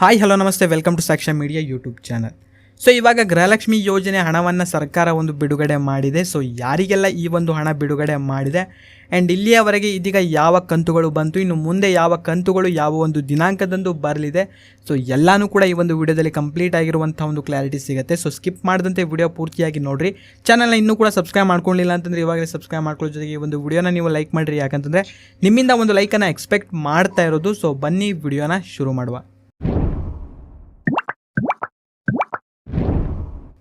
Hi hello ನಮಸ್ತೆ. Welcome to Sakshya media YouTube channel so ಇವಾಗ ಗೃಹಲಕ್ಷ್ಮಿ ಯೋಜನೆ ಹಣವನ್ನು ಸರ್ಕಾರ ಒಂದು ಬಿಡುಗಡೆ ಮಾಡಿದೆ. ಸೊ ಯಾರಿಗೆಲ್ಲ ಈ ಒಂದು ಹಣ ಬಿಡುಗಡೆ ಮಾಡಿದೆ? ಆ್ಯಂಡ್ ಇಲ್ಲಿಯವರೆಗೆ ಇದೀಗ ಯಾವ ಕಂತುಗಳು ಬಂತು? ಇನ್ನು ಮುಂದೆ ಯಾವ ಕಂತುಗಳು ಯಾವ ಒಂದು ದಿನಾಂಕದಂದು ಬರಲಿದೆ? ಸೊ ಎಲ್ಲಾನು ಕೂಡ ಈ ಒಂದು ವಿಡಿಯೋದಲ್ಲಿ ಕಂಪ್ಲೀಟ್ ಆಗಿರುವಂಥ ಒಂದು ಕ್ಲಾರಿಟಿ ಸಿಗುತ್ತೆ. ಸೊ ಸ್ಕಿಪ್ ಮಾಡದಂತೆ ವಿಡಿಯೋ ಪೂರ್ತಿಯಾಗಿ ನೋಡಿರಿ. ಚಾನಲ್ನ ಇನ್ನೂ ಕೂಡ ಸಬ್ಸ್ಕ್ರೈಬ್ ಮಾಡ್ಕೊಳ್ಳಿಲ್ಲ ಅಂತಂದರೆ ಇವಾಗಲೇ ಸಬ್ಸ್ಕ್ರೈಬ್ ಮಾಡ್ಕೊಳ್ಳೋ ಜೊತೆಗೆ ಈ ಒಂದು ವಿಡಿಯೋನ ನೀವು ಲೈಕ್ ಮಾಡಿರಿ. ಯಾಕಂತಂದರೆ ನಿಮ್ಮಿಂದ ಒಂದು ಲೈಕನ್ನು ಎಕ್ಸ್ಪೆಕ್ಟ್ ಮಾಡ್ತಾ ಇರೋದು. ಸೊ ಬನ್ನಿ ವಿಡಿಯೋನ ಶುರು ಮಾಡುವ.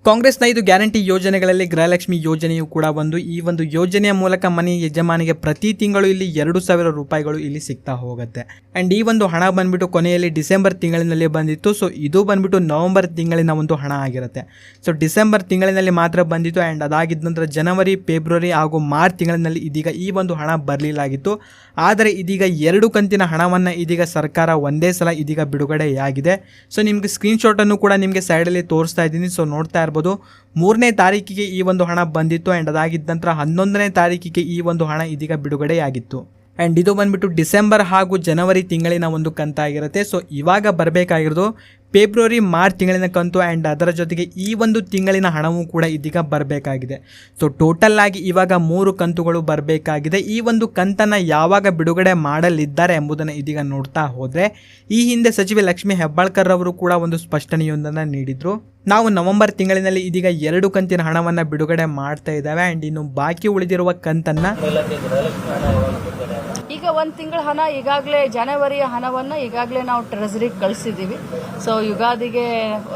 ಕಾಂಗ್ರೆಸ್ನ ಇದು ಗ್ಯಾರಂಟಿ ಯೋಜನೆಗಳಲ್ಲಿ ಗೃಹಲಕ್ಷ್ಮಿ ಯೋಜನೆಯು ಕೂಡ ಒಂದು. ಈ ಒಂದು ಯೋಜನೆಯ ಮೂಲಕ ಮನೆ ಯಜಮಾನಿಗೆ ಪ್ರತಿ ತಿಂಗಳು ಇಲ್ಲಿ ಎರಡು ಸಾವಿರ ರೂಪಾಯಿಗಳು ಇಲ್ಲಿ ಸಿಗ್ತಾ ಹೋಗುತ್ತೆ. ಅಂಡ್ ಈ ಒಂದು ಹಣ ಬಂದ್ಬಿಟ್ಟು ಕೊನೆಯಲ್ಲಿ ಡಿಸೆಂಬರ್ ತಿಂಗಳಿನಲ್ಲಿ ಬಂದಿತ್ತು. ಸೊ, ಇದು ಬಂದ್ಬಿಟ್ಟು ನವೆಂಬರ್ ತಿಂಗಳಿನ ಒಂದು ಹಣ ಆಗಿರುತ್ತೆ. ಸೊ, ಡಿಸೆಂಬರ್ ತಿಂಗಳಿನಲ್ಲಿ ಮಾತ್ರ ಬಂದಿತ್ತು. ಆ್ಯಂಡ್ ಅದಾಗಿದ್ದ ನಂತರ ಜನವರಿ, ಫೆಬ್ರವರಿ ಹಾಗೂ ಮಾರ್ಚ್ ತಿಂಗಳಿನಲ್ಲಿ ಇದೀಗ ಈ ಒಂದು ಹಣ ಬರಲಿಲ್ಲಾಗಿತ್ತು. ಆದರೆ ಇದೀಗ ಎರಡು ಕಂತಿನ ಹಣವನ್ನು ಇದೀಗ ಸರ್ಕಾರ ಒಂದೇ ಸಲ ಇದೀಗ ಬಿಡುಗಡೆಯಾಗಿದೆ. ಸೊ, ನಿಮಗೆ ಸ್ಕ್ರೀನ್ಶಾಟನ್ನು ಕೂಡ ನಿಮಗೆ ಸೈಡಲ್ಲಿ ತೋರಿಸ್ತಾ ಇದ್ದೀನಿ. ಸೊ, ನೋಡ್ತಾ ಮೂರನೇ ತಾರೀಕಿಗೆ ಈ ಒಂದು ಹಣ ಬಂದಿತ್ತು ಆ್ಯಂಡ್ ಅದಾಗಿದ್ದ ನಂತರ ಹನ್ನೊಂದನೇ ತಾರೀಕಿಗೆ ಈ ಒಂದು ಹಣ ಇದೀಗ ಬಿಡುಗಡೆಯಾಗಿತ್ತು. ಆ್ಯಂಡ್ ಇದು ಬಂದ್ಬಿಟ್ಟು ಡಿಸೆಂಬರ್ ಹಾಗೂ ಜನವರಿ ತಿಂಗಳಿನ ಒಂದು ಕಂತಾಗಿರುತ್ತೆ. ಸೊ ಇವಾಗ ಬರಬೇಕಾಗಿರೋದು ಫೆಬ್ರವರಿ, ಮಾರ್ಚ್ ತಿಂಗಳಿನ ಕಂತು ಆ್ಯಂಡ್ ಅದರ ಜೊತೆಗೆ ಈ ಒಂದು ತಿಂಗಳಿನ ಹಣವೂ ಕೂಡ ಇದೀಗ ಬರಬೇಕಾಗಿದೆ. ಸೊ ಟೋಟಲ್ ಆಗಿ ಇವಾಗ ಮೂರು ಕಂತುಗಳು ಬರಬೇಕಾಗಿದೆ. ಈ ಒಂದು ಕಂತನ್ನು ಯಾವಾಗ ಬಿಡುಗಡೆ ಮಾಡಲಿದ್ದಾರೆ ಎಂಬುದನ್ನು ಇದೀಗ ನೋಡ್ತಾ ಹೋದರೆ, ಈ ಹಿಂದೆ ಸಚಿವೆ ಲಕ್ಷ್ಮಿ ಹೆಬ್ಬಾಳ್ಕರ್ ಅವರು ಕೂಡ ಒಂದು ಸ್ಪಷ್ಟನೆಯೊಂದನ್ನು ನೀಡಿದರು. ನಾವು ನವೆಂಬರ್ ತಿಂಗಳಿನಲ್ಲಿ ಇದೀಗ ಎರಡು ಕಂತಿನ ಹಣವನ್ನು ಬಿಡುಗಡೆ ಮಾಡ್ತಾ ಇದ್ದಾವೆ ಆ್ಯಂಡ್ ಇನ್ನು ಬಾಕಿ ಉಳಿದಿರುವ ಕಂತನ್ನು ಈಗ ಒಂದು ತಿಂಗಳ ಹಣ ಈಗಾಗಲೇ ಜನವರಿಯ ಹಣವನ್ನು ಈಗಾಗಲೇ ನಾವು ಟ್ರೆಸರಿಗೆ ಕಳಿಸಿದ್ದೀವಿ ಸೊ ಯುಗಾದಿಗೆ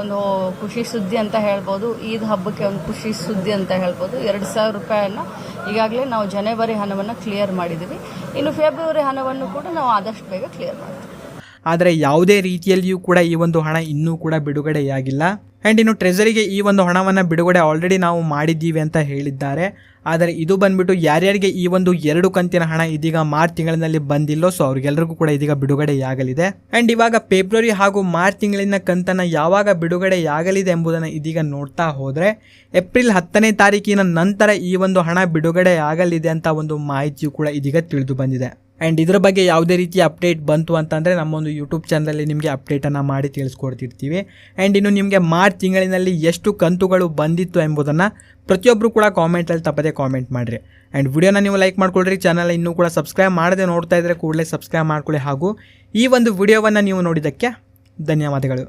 ಒಂದು ಖುಷಿ ಸುದ್ದಿ ಅಂತ ಹೇಳ್ಬೋದು, ಈದ್ ಹಬ್ಬಕ್ಕೆ ಒಂದು ಖುಷಿ ಸುದ್ದಿ ಅಂತ ಹೇಳ್ಬೋದು. ಎರಡು ಸಾವಿರ ರೂಪಾಯಿಯನ್ನು ಈಗಾಗಲೇ ನಾವು ಜನವರಿ ಹಣವನ್ನು ಕ್ಲಿಯರ್ ಮಾಡಿದ್ದೀವಿ ಇನ್ನು ಫೆಬ್ರವರಿ ಹಣವನ್ನು ಕೂಡ ನಾವು ಆದಷ್ಟು ಬೇಗ ಕ್ಲಿಯರ್ ಮಾಡ್ತೀವಿ. ಆದರೆ ಯಾವುದೇ ರೀತಿಯಲ್ಲಿಯೂ ಕೂಡ ಈ ಒಂದು ಹಣ ಇನ್ನೂ ಕೂಡ ಬಿಡುಗಡೆಯಾಗಿಲ್ಲ. ಆ್ಯಂಡ್ ಇನ್ನು ಟ್ರೆಜರಿಗೆ ಈ ಒಂದು ಹಣವನ್ನು ಬಿಡುಗಡೆ ಆಲ್ರೆಡಿ ನಾವು ಮಾಡಿದ್ದೀವಿ ಅಂತ ಹೇಳಿದ್ದಾರೆ. ಆದರೆ ಇದು ಬಂದ್ಬಿಟ್ಟು ಯಾರ್ಯಾರಿಗೆ ಈ ಒಂದು ಎರಡು ಕಂತಿನ ಹಣ ಇದೀಗ ಮಾರ್ಚ್ ತಿಂಗಳಿನಲ್ಲಿ ಬಂದಿಲ್ಲೋ ಸೊ ಅವ್ರಿಗೆಲ್ಲರಿಗೂ ಕೂಡ ಇದೀಗ ಬಿಡುಗಡೆಯಾಗಲಿದೆ. ಆ್ಯಂಡ್ ಇವಾಗ ಫೆಬ್ರವರಿ ಹಾಗೂ ಮಾರ್ಚ್ ತಿಂಗಳಿನ ಕಂತನ್ನು ಯಾವಾಗ ಬಿಡುಗಡೆಯಾಗಲಿದೆ ಎಂಬುದನ್ನು ಇದೀಗ ನೋಡ್ತಾ ಹೋದರೆ ಏಪ್ರಿಲ್ ಹತ್ತನೇ ತಾರೀಕಿನ ನಂತರ ಈ ಒಂದು ಹಣ ಬಿಡುಗಡೆಯಾಗಲಿದೆ ಅಂತ ಒಂದು ಮಾಹಿತಿಯು ಕೂಡ ಇದೀಗ ತಿಳಿದು ಬಂದಿದೆ. ಆ್ಯಂಡ್ ಇದರ ಬಗ್ಗೆ ಯಾವುದೇ ರೀತಿಯ ಅಪ್ಡೇಟ್ ಬಂತು ಅಂತಂದರೆ ನಮ್ಮೊಂದು ಯೂಟ್ಯೂಬ್ ಚಾನಲಲ್ಲಿ ನಿಮಗೆ ಅಪ್ಡೇಟನ್ನು ಮಾಡಿ ತಿಳಿಸ್ಕೊಡ್ತಿರ್ತೀವಿ. ಆ್ಯಂಡ್ ಇನ್ನು ನಿಮಗೆ ಮಾರ್ಚ್ ತಿಂಗಳಿನಲ್ಲಿ ಎಷ್ಟು ಕಂತುಗಳು ಬಂದಿತ್ತು ಎಂಬುದನ್ನು ಪ್ರತಿಯೊಬ್ಬರು ಕೂಡ ಕಾಮೆಂಟಲ್ಲಿ ತಪ್ಪದೆ ಕಾಮೆಂಟ್ ಮಾಡಿರಿ. ಆ್ಯಂಡ್ ವಿಡಿಯೋನ ನೀವು ಲೈಕ್ ಮಾಡ್ಕೊಳ್ರಿ ಚಾನಲ್ ಇನ್ನೂ ಕೂಡ ಸಬ್ಸ್ಕ್ರೈಬ್ ಮಾಡದೆ ನೋಡ್ತಾ ಇದ್ದರೆ ಕೂಡಲೇ ಸಬ್ಸ್ಕ್ರೈಬ್ ಮಾಡ್ಕೊಳ್ಳಿ ಹಾಗೂ ಈ ಒಂದು ವಿಡಿಯೋವನ್ನು ನೀವು ನೋಡಿದ್ದಕ್ಕೆ ಧನ್ಯವಾದಗಳು.